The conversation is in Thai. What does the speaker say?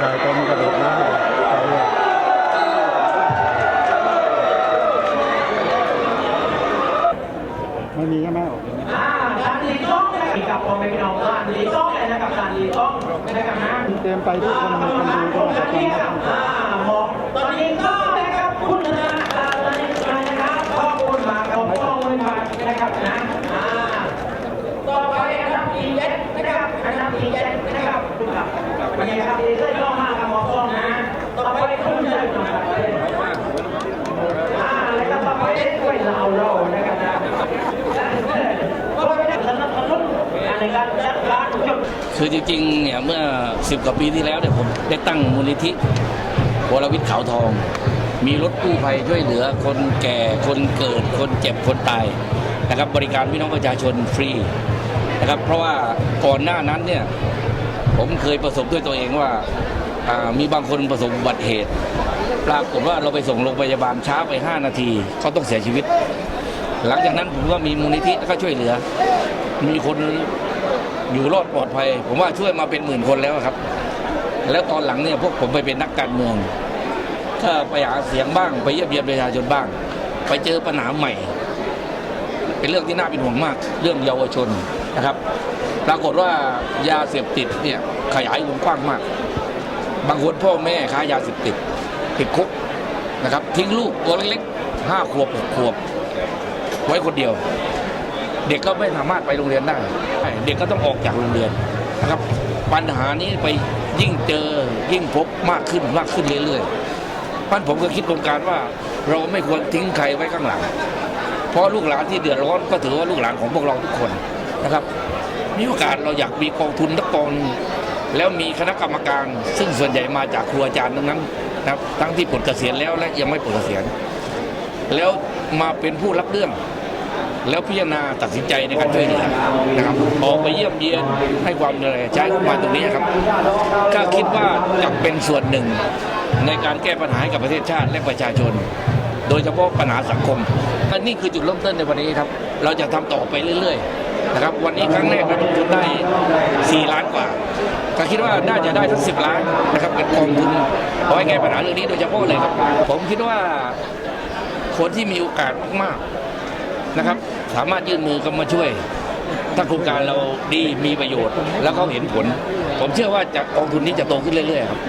ใครก็มีกระโดดนะไม่มีใช่ไหมออกการลีก้องนะกับพ่อแม่พี่น้องว่าลีก้องเลยนะกับการลีก้องนะครับนะเตรียมไปทุกคนคนดูก็มาจากกันมองตอนนี้ก็นะครับคุณนะ คือจริงๆเนี่ยเมื่อ 10 กว่าปีที่แล้วเนี่ยผมได้ตั้งมูลนิธิวรวิทย์ขาวทอง มีรถกู้ภัยช่วยเหลือคนแก่คนเกิดคนเจ็บคนตายนะครับบริการพี่น้องประชาชนฟรีนะครับเพราะว่าก่อนหน้านั้นเนี่ยผมเคยประสบด้วยตัวเองว่าอ่ามีบางคนประสบอุบัติเหตุ ปรากฏว่าเราไปส่งโรงพยาบาลช้าไป 5 นาทีเขาต้องเสียชีวิต หลังจากนั้นผมก็มีมูลนิธิแล้วก็ช่วยเหลือ มีคน อยู่รอดปลอดภัย ผมว่าช่วยมาเป็นหมื่นคนแล้วครับ แล้วตอนหลังเนี่ยพวกผมไปเป็นนักการเมืองก็ไปหาเสียงบ้างไปเยี่ยมเยียนประชาชนบ้าง ไปเจอปัญหาใหม่ เป็นเรื่องที่น่าเป็นห่วงมาก เรื่องเยาวชนนะครับ ปรากฏว่ายาเสพติดเนี่ยขยายวงกว้างมาก บางคนพ่อแม่ค้ายาเสพติดติดคุกนะครับ ทิ้งลูกตัวเล็กๆห้าขวบหกขวบ ไว้คนเดียว เด็กก็ไม่สามารถไปโรงเรียนได้ เด็กก็ต้องออกจากโรงเรียนนะครับปัญหานี้ไปยิ่งเจอยิ่งพบมากขึ้นมากขึ้นเรื่อยๆพันผมก็คิดโครงการว่าเราไม่ควรทิ้งใครไว้ข้างหลัง เพราะลูกหลานที่เดือดร้อนก็ถือว่าลูกหลานของพวกเราทุกคนนะครับ มีโอกาสเราอยากมีกองทุนทักกองหนึ่งแล้วมีคณะกรรมการ ซึ่งส่วนใหญ่มาจากครูอาจารย์ทั้งนั้นนะครับทั้งที่ปลดเกษียณแล้วและยังไม่ปลดเกษียณแล้วมาเป็นผู้รับเรื่อง แล้วพิจารณาตัดสินใจในการช่วยเหลือนะครับออกไปเยี่ยมเยียนให้ความดูแลใช้งบประมาณตรงนี้ครับก็คิดว่าจะเป็นส่วนหนึ่งในการแก้ปัญหาให้กับประเทศชาติและประชาชน โดยเฉพาะปัญหาสังคมและนี่คือจุดเริ่มต้นในวันนี้ครับ เราจะทำต่อไปเรื่อยๆนะครับ วันนี้ครั้งแรกเราลงทุนได้ 4 ล้านกว่าก็คิดว่าน่าจะได้ทั้ง10 ล้านนะครับเป็นกองทุนเอาไว้แก้ปัญหาเรื่องนี้โดยเฉพาะเลยครับ ผมคิดว่าคนที่มีโอกาสมากๆ นะครับ สามารถยื่นมือก็มาช่วย ถ้าโครงการเราดีมีประโยชน์ แล้วเขาเห็นผล ผมเชื่อว่าจากกองทุนนี้จะโตขึ้นเรื่อยๆครับ